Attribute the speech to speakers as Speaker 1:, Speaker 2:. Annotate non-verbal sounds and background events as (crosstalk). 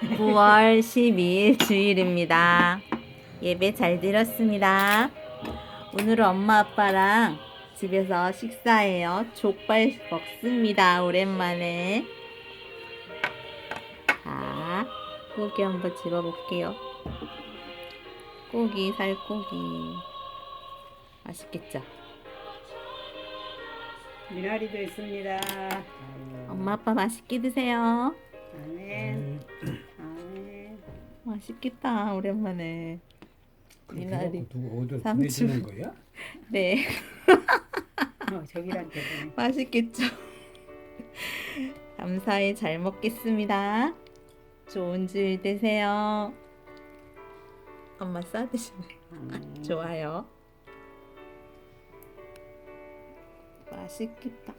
Speaker 1: 9월 12일 주일입니다. 예배 잘 드렸습니다. 오늘은 엄마 아빠랑 집에서 식사해요. 족발 먹습니다. 오랜만에. 자, 고기 한번 집어볼게요. 고기, 살고기. 맛있겠죠?
Speaker 2: 미나리도 있습니다.
Speaker 1: 엄마 아빠 맛있게 드세요. 맛있겠다. 오랜만에. 미나리.
Speaker 3: 누구 어디
Speaker 1: 삼촌.
Speaker 3: 보내주는 거야? (laughs)
Speaker 1: 네.
Speaker 2: 어, 저기한테. (laughs)
Speaker 1: 맛있겠죠? (laughs) 감사히 잘 먹겠습니다. 좋은 주일 되세요. 엄마 싸드시네.
Speaker 2: 음.
Speaker 1: 좋아요. 맛있겠다.